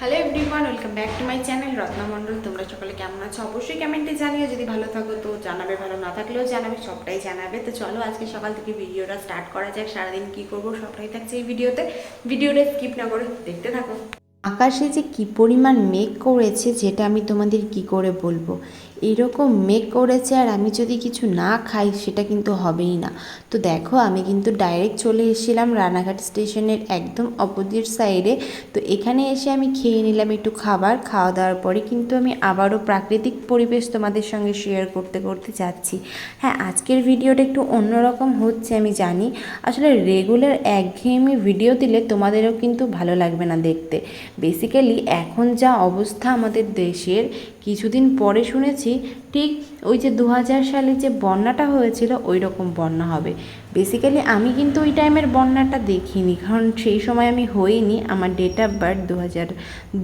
Hello everyone welcome back to my channel Ratna Mondal তোমরা সকলে কেমন আছো? অবশ্যই কমেন্টে জানিও, যদি ভালো থাকো তো জানাবে, ভালো না থাকলেও জানাবে, সবটাই জানাবে। তো চলো আজকে সকাল থেকে ভিডিওটা স্টার্ট করা যাক, সারাদিন কী করব, সবটাই থাকছে এই ভিডিওতে। ভিডিওটা স্কিপ না করে দেখতে থাকো। আকাশে যে কি পরিমাণ মেঘ করেছে, যেটা আমি তোমাদের কি করে বলব? এরকম মেঘ করেছে আর আমি যদি কিছু না খাই, সেটা কিন্তু হবেই না। তো দেখো, আমি কিন্তু ডাইরেক্ট চলে এসেছিলাম রানাঘাট স্টেশনের একদম অপোজিট সাইডে তো এখানে এসে আমি খেয়ে নিলাম একটু খাবার, খাওয়া দাওয়ার পরে কিন্তু আমি আবারও প্রাকৃতিক পরিবেশ তোমাদের সঙ্গে শেয়ার করতে করতে যাচ্ছি। হ্যাঁ আজকের ভিডিওটা একটু অন্যরকম হচ্ছে, আমি জানি। আসলে রেগুলার একঘেয়েমি ভিডিও দিলে তোমাদেরও কিন্তু ভালো লাগবে না দেখতে। বেসিক্যালি এখন যা অবস্থা আমাদের দেশের কিছুদিন পরে শুনেছি ঠিক ওই যে দু হাজার সালে যে বন্যাটা হয়েছিল ওই রকম বন্যা হবে। বেসিক্যালি আমি কিন্তু ওই টাইমের বন্যাটা দেখিনি, কারণ সেই সময় আমি হইনি। আমার ডেট অফ বার্থ দু হাজার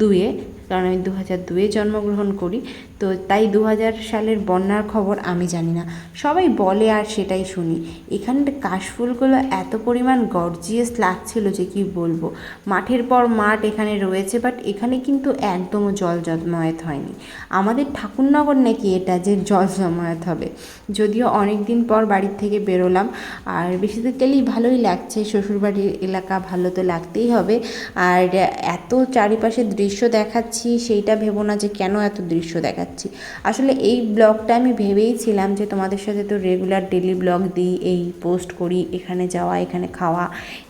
দুয়ে কারণ আমি দু হাজার দুয়ে জন্মগ্রহণ করি। তো তাই দু হাজার সালের বন্যার খবর আমি জানি না। সবাই বলে আর সেটাই শুনি। এখানের কাশফুলগুলো এত পরিমাণ গর্জিয়াস লাগছিল যে কি বলব? মাঠের পর মাঠ এখানে রয়েছে বাট এখানে কিন্তু একদমও জল জমায়েত হয়নি। আমাদের ঠাকুরনগর নাকি এটা যে জল জমায়েত হবে। যদিও অনেক দিন পর বাড়ির থেকে বেরোলাম, আর বেসিক্যালি ভালোই লাগছে। শ্বশুরবাড়ির এলাকা ভালো তো লাগতেই হবে। আর এত চারিপাশে দৃশ্য দেখাচ্ছি, সেইটা ভেবো না যে কেন এত দৃশ্য দেখাচ্ছি। আসলে এই ব্লগটা আমি ভেবেইছিলাম যে তোমাদের সাথে তো রেগুলার ডেলি ব্লগ দিই, এই পোস্ট করি, এখানে যাওয়া, এখানে খাওয়া,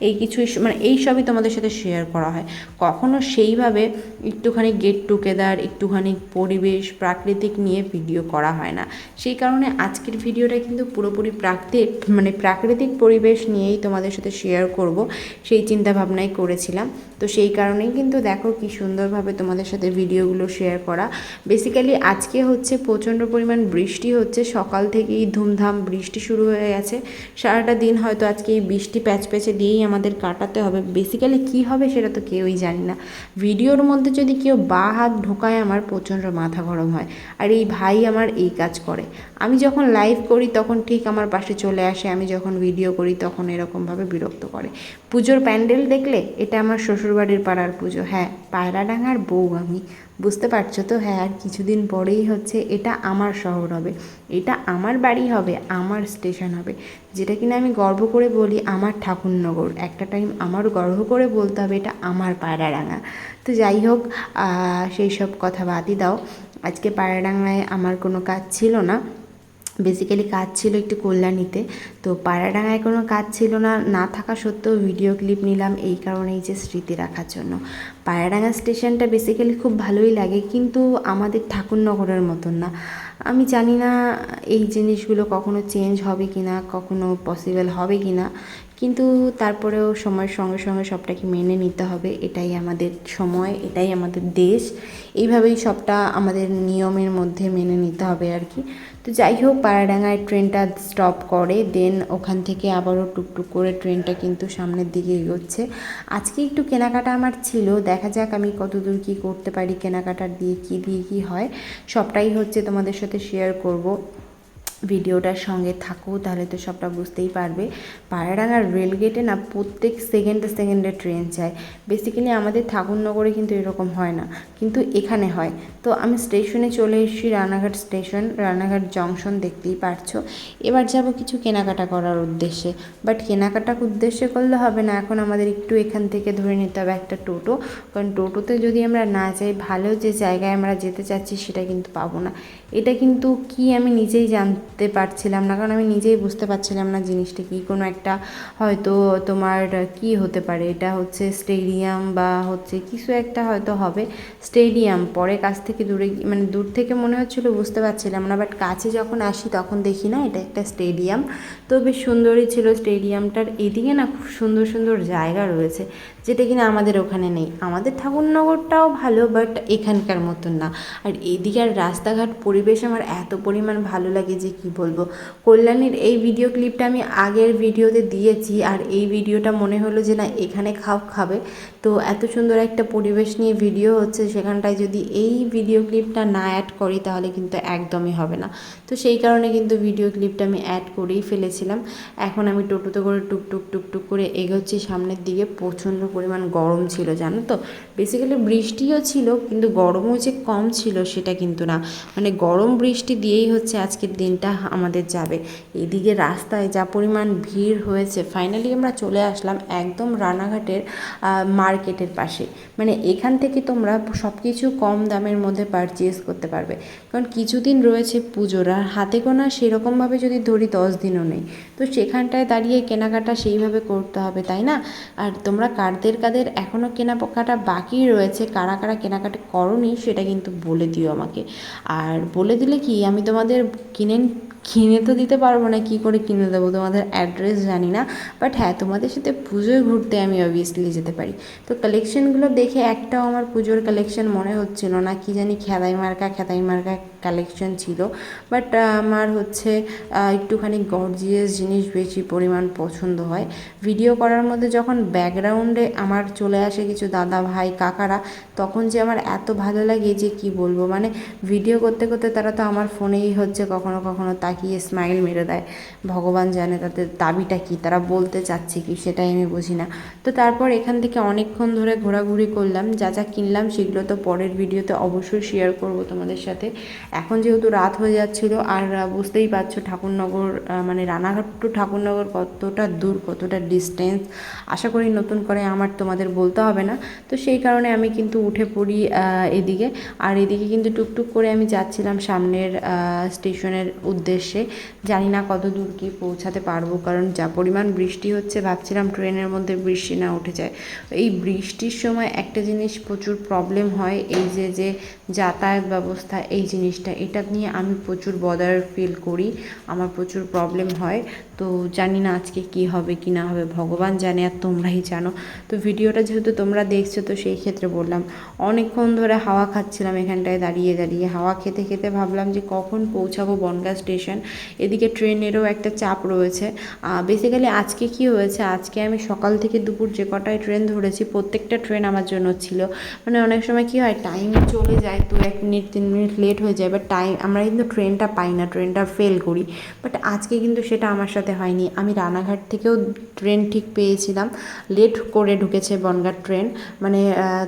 এই কিছু মানে এই সবই তোমাদের সাথে শেয়ার করা হয়। কখনো সেইভাবে একটুখানি গেট টুগেদার একটুখানি পরিবেশ, প্রাকৃতিক নিয়ে ভিডিও করা হয় না। সেই কারণে আজকের ভিডিওটা কিন্তু পুরোপুরি প্রাকৃতিক মানে প্রাকৃতিক পরিবেশ নিয়েই তোমাদের সাথে শেয়ার করব। সেই চিন্তা ভাবনাই করেছিলাম। তো সেই কারণেই কিন্তু দেখো কি সুন্দরভাবে তোমাদের সাথে ভিডিওগুলো শেয়ার করা। বেসিক্যালি আজকে হচ্ছে প্রচণ্ড পরিমাণ বৃষ্টি হচ্ছে। সকাল থেকেই ধুমধাম বৃষ্টি শুরু হয়ে গেছে। সারাটা দিন হয়তো আজকে এই বৃষ্টি প্যাচ প্যাচে দিয়েই আমাদের কাটাতে হবে। বেসিক্যালি কি হবে সেটা তো কেউই জানি না। ভিডিওর মধ্যে যদি কেউ বা হাত ঢোকায় আমার প্রচণ্ড মাথা গরম হয়। আর এই ভাই আমার এই কাজ করে। আমি যখন লাইভ করি তখন ঠিক আমার পাশে চলে আসে, আমি যখন ভিডিও করি তখন এরকমভাবে বিরক্ত করে। পুজোর প্যান্ডেল দেখলে এটা আমার শ্বশুরবাড়ির পাড়ার পুজো। হ্যাঁ পায়রাডাঙ্গার বউ আমি। বুঝতে পারছ তো? হ্যাঁ আর কিছুদিন পরেই হচ্ছে এটা আমার শহর হবে। এটা আমার বাড়ি হবে, আমার স্টেশন হবে। যেটা কিনা আমি গর্ব করে বলি, আমার ঠাকুরনগর। একটা টাইম আমার গর্ব করে বলতে হবে এটা আমার পায়রাডাঙ্গা। তো যাই হোক সেই সব কথা বাদই দাও। আজকে পায়রাডাঙ্গায় আমার কোনো কাজ ছিল না। বেসিক্যালি কাজ ছিল একটু কল্যাণীতে। তো পায়রাডাঙ্গায় কোনো কাজ ছিল না না থাকা সত্ত্বেও ভিডিও ক্লিপ নিলাম এই কারণেই যে স্মৃতি রাখার জন্য। পায়রাডাঙ্গা স্টেশনটা বেসিক্যালি খুব ভালোই লাগে, কিন্তু আমাদের ঠাকুরনগরের মতন না। আমি জানি না এই জিনিসগুলো কখনো চেঞ্জ হবে কি না কখনো পসিবল হবে কি না কিন্তু তারপরেও সময়ের সঙ্গে সঙ্গে সবটাকে মেনে নিতে হবে। এটাই আমাদের সময়, এটাই আমাদের দেশ। এইভাবেই সবটা আমাদের নিয়মের মধ্যে মেনে নিতে হবে আর কি। তো যাই হোক, পাড়াডাঙ্গায় ট্রেনটা স্টপ করে দেন ওখান থেকে আবারও টুকটুক করে ট্রেনটা কিন্তু সামনের দিকে এগোচ্ছে। আজকে একটু কেনাকাটা আমার ছিল, দেখা যাক আমি কতদূর কী করতে পারি, কেনাকাটা দিয়ে কি দিয়ে কী হয়, সবটাই হচ্ছে তোমাদের সাথে শেয়ার করব। ভিডিওটার সঙ্গে থাকো, তাহলে তো সবটা বুঝতেই পারবে। পায়রাডাঙ্গার রেলগেটে না প্রত্যেক সেকেন্ডে সেকেন্ডে ট্রেন যায়। বেসিক্যালি আমাদের ঠাকুরনগরে কিন্তু এরকম হয় না, কিন্তু এখানে হয়। তো আমি স্টেশনে চলে এসেছি, রানাঘাট স্টেশন রানাঘাট জংশন দেখতেই পারছ। এবার যাব কিছু কেনাকাটা করার উদ্দেশ্যে। বাট কেনাকাটা উদ্দেশ্যে করলে হবে না, এখন আমাদের একটু এখান থেকে ধরে নিতে হবে একটা টোটো। কারণ টোটোতে যদি আমরা না যাই, ভালো যে জায়গায় আমরা যেতে চাচ্ছি সেটা কিন্তু পাবো না। এটা কিন্তু কি আমি নিজেই জানতে পারছিলাম না, কারণ আমি নিজেই বুঝতে পারছিলাম না জিনিসটা কি। কোনো একটা হয়তো তোমার কি হতে পারে, এটা হচ্ছে স্টেডিয়াম বা হচ্ছে কিছু একটা হয়তো হবে। স্টেডিয়াম পরে কাছ থেকে দূরে মানে দূর থেকে মনে হচ্ছিল বুঝতে পারছিলাম না বাট কাছে যখন আসি তখন দেখি না, এটা একটা স্টেডিয়াম তো বেশ সুন্দরই ছিল স্টেডিয়ামটার এদিকে না খুব সুন্দর সুন্দর জায়গা রয়েছে, যেটা কিনা আমাদের ওখানে নেই। আমাদের ঠাকুরনগরটাও ভালো বাট এখানকার মতন না। আর এদিকে আর রাস্তাঘাট পরিবেশ আমার এত পরিমাণ ভালো লাগে যে কি বলব? কল্যাণীর এই ভিডিও ক্লিপটা আমি আগের ভিডিওতে দিয়েছি আর এই ভিডিওটা মনে হলো যে না এখানে খাও, খাবে। তো এত সুন্দর একটা পরিবেশ নিয়ে ভিডিও হচ্ছে, সেখানটায় যদি এই ভিডিও ক্লিপটা না অ্যাড করি তাহলে কিন্তু একদমই হবে না। তো সেই কারণে কিন্তু ভিডিও ক্লিপটা আমি অ্যাড করেই ফেলেছিলাম। এখন আমি টোটোতে করে টুকটুক টুকটুক করে এগোচ্ছি সামনের দিকে। প্রচণ্ড পরিমাণ গরম ছিল, জানো তো? বেসিক্যালি বৃষ্টিও ছিল, কিন্তু গরমও যে কম ছিল সেটা কিন্তু না। মানে গরম বৃষ্টি দিয়েই হচ্ছে আজকের দিনটা। আমাদের যাবে। এদিকে রাস্তায় যা পরিমাণ ভিড় হয়েছে ফাইনালি আমরা চলে আসলাম একদম রানাঘাটের মার্কেটের পাশে। মানে এখান থেকে তোমরা সব কিছু কম দামের মধ্যে পারচেস করতে পারবে। কারণ কিছুদিন রয়েছে পুজোর, আর হাতে গোনা সেরকমভাবে যদি ধরি দশ দিনও নেই। তো সেখানটায় দাঁড়িয়ে কেনাকাটা সেইভাবে করতে হবে, তাই না? আর তোমরা কারদের কাদের এখনও কেনাকাটা বাকি রয়েছে, কারা কারা কেনাকাটা করনি, সেটা কিন্তু বলে দিও আমাকে। আর বলে দিলে কি, আমি তোমাদের কিনে কিনে তো দিতে পারব না, কি করে কিনে দেবো? তোমাদের অ্যাড্রেস জানি না বাট হ্যাঁ তোমাদের সাথে পুজোয় ঘুরতে আমি অবভিয়াসলি যেতে পারি। তো কালেকশনগুলো দেখে একটাও আমার পুজোর কালেকশন মনে হচ্ছিল না, কি জানি খেদাই মার্কা খেদাই মার্কা কালেকশন ছিল। বাট আমার হচ্ছে একটুখানি গর্জিয়াস জিনিস বেশি পরিমাণ পছন্দ হয়। ভিডিও করার মধ্যে যখন ব্যাকগ্রাউন্ডে আমার চলে আসে কিছু দাদা ভাই, কাকারা, তখন যে আমার এত ভালো লাগে যে কি বলব? মানে ভিডিও করতে করতে তারা তো আমার ফোনেই হচ্ছে কখনো কখনো তাকিয়ে স্মাইল মেরে দেয়। ভগবান জানে তাদের দাবিটা কি? তারা বলতে চাচ্ছে কি? সেটাই আমি বুঝি না। তো তারপর এখান থেকে অনেকক্ষণ ধরে ঘোরাঘুরি করলাম। যা যা কিনলাম সেগুলো তো পরের ভিডিওতে অবশ্যই শেয়ার করব তোমাদের সাথে। এখন যেহেতু রাত হয়ে যাচ্ছিল, আর বুঝতেই পারছ ঠাকুরনগর মানে রানাঘাট টু ঠাকুরনগর কতটা দূর, কতটা ডিস্টেন্স আশা করি নতুন করে আমার তোমাদের বলতে হবে না। তো সেই কারণে আমি কিন্তু উঠে পড়ি এদিকে। আর এদিকে কিন্তু টুকটুক করে আমি যাচ্ছিলাম সামনের স্টেশনের উদ্দেশ্যে। জানি না কত দূর কি পৌঁছাতে পারব, কারণ যা পরিমাণ বৃষ্টি হচ্ছে, ভাবছিলাম ট্রেনের মধ্যে বৃষ্টি না উঠে যায়। এই বৃষ্টির সময় একটা জিনিস প্রচুর প্রবলেম হয়, এই যে যে যাতায়াত ব্যবস্থা, এই জিনিসটা এটা নিয়ে আমি প্রচুর বদার ফিল করি, আমার প্রচুর প্রবলেম হয়। তো জানি না আজকে কি হবে, কি না হবে, ভগবান জানে আর তোমরাই জানো। তো ভিডিওটা যেহেতু তোমরা দেখছ, তো সেই ক্ষেত্রে বললাম, অনেকক্ষণ ধরে হাওয়া খাচ্ছিলাম এখানটায় দাঁড়িয়ে দাঁড়িয়ে। হাওয়া খেতে খেতে ভাবলাম যে কখন পৌঁছাবো বনগাঁ স্টেশন। এদিকে ট্রেনেরও একটা চাপ রয়েছে। বেসিক্যালি আজকে কি হয়েছে, আজকে আমি সকাল থেকে দুপুর যে কটায় ট্রেন ধরেছি, প্রত্যেকটা ট্রেন আমার জন্য ছিল। মানে অনেক সময় কি হয় টাইম চলে যায় তো এক মিনিট, তিন মিনিট লেট হয়ে যায় বাট টাইম আমরা কিন্তু ট্রেনটা পাই না ট্রেনটা ফেল করি। বাট আজকে কিন্তু সেটা আমার সাথে হয়নি। আমি রানাঘাট থেকেও ট্রেন ঠিক পেয়েছিলাম। লেট করে ঢুকেছে বনগাঁ ট্রেন মানে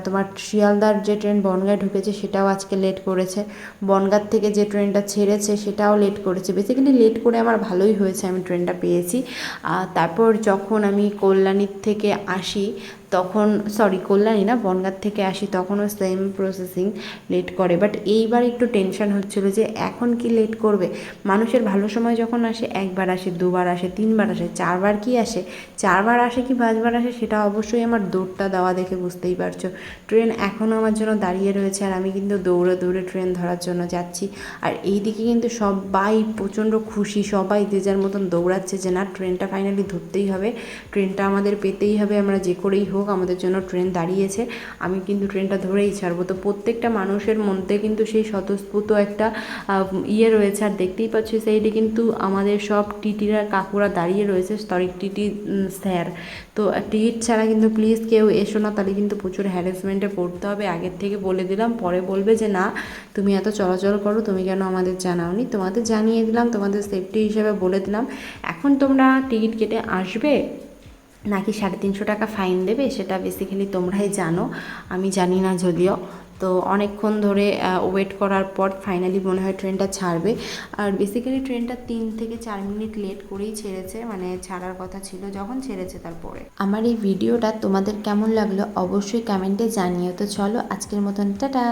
তোমার শিয়ালদার যে ট্রেন বনগাঁ ঢুকেছে, সেটাও আজকে লেট করেছে। বনগাঁর থেকে যে ট্রেনটা ছেড়েছে, সেটাও লেট করেছে। বেসিক্যালি লেট করে আমার ভালোই হয়েছে, আমি ট্রেনটা পেয়েছি। তারপর যখন আমি কল্যাণীর থেকে আসি তখন সরি কল্যাণী না, বনগাঁ থেকে আসি, তখনও সেম প্রসেসিং লেট করে। বাট এইবার একটু টেনশন হচ্ছিল যে, এখন কি লেট করবে? মানুষের ভালো সময় যখন আসে, একবার আসে, দুবার আসে, তিনবার আসে, চারবার কি আসে? চারবার আসে কি পাঁচবার আসে, সেটা অবশ্যই আমার দৌড়টা দেওয়া দেখে বুঝতেই পারছ। ট্রেন এখনও আমার জন্য দাঁড়িয়ে রয়েছে, আর আমি কিন্তু দৌড়ে দৌড়ে ট্রেন ধরার জন্য যাচ্ছি। আর এই দিকে কিন্তু সবাই প্রচণ্ড খুশি, সবাই যে যার মতন দৌড়াচ্ছে যে না ট্রেনটা ফাইনালি ধরতেই হবে। ট্রেনটা আমাদের পেতেই হবে, আমরা যে করেই হোক। আমাদের জন্য ট্রেন দাঁড়িয়েছে। আমি কিন্তু ট্রেনটা ধরেই ছাড়বো। তো প্রত্যেকটা মানুষের মধ্যে কিন্তু সেই স্বতঃস্ফূর্ত একটা ইয়ে রয়েছে। আর দেখতেই পাচ্ছি সেইটি কিন্তু আমাদের সব টিটিরা, কাকুরা দাঁড়িয়ে রয়েছে। Sorry, TT sir. তো টিকিট ছাড়া কিন্তু প্লিজ কেউ এসো না। তাহলে কিন্তু প্রচুর হ্যারাসমেন্টে পড়তে হবে। আগের থেকে বলে দিলাম, পরে বলবে যে, না, তুমি এত চলাচল করো, তুমি কেন আমাদের জানাওনি? তোমাদের জানিয়ে দিলাম, তোমাদের সেফটি হিসেবে বলে দিলাম। এখন তোমরা টিকিট কেটে আসবে? নাকি সাড়ে তিনশো টাকা ফাইন দেবে সেটা বেসিক্যালি তোমরাই জানো। আমি জানি না যদিও। তো অনেকক্ষণ ধরে ওয়েট করার পর ফাইনালি মনে হয় ট্রেনটা ছাড়বে। আর বেসিক্যালি ট্রেনটা তিন থেকে চার মিনিট লেট করেই ছেড়েছে মানে ছাড়ার কথা ছিল যখন ছেড়েছে তারপরে। আমার এই ভিডিওটা তোমাদের কেমন লাগল অবশ্যই কমেন্টে জানিও। তো চলো আজকের মতন, টাটা!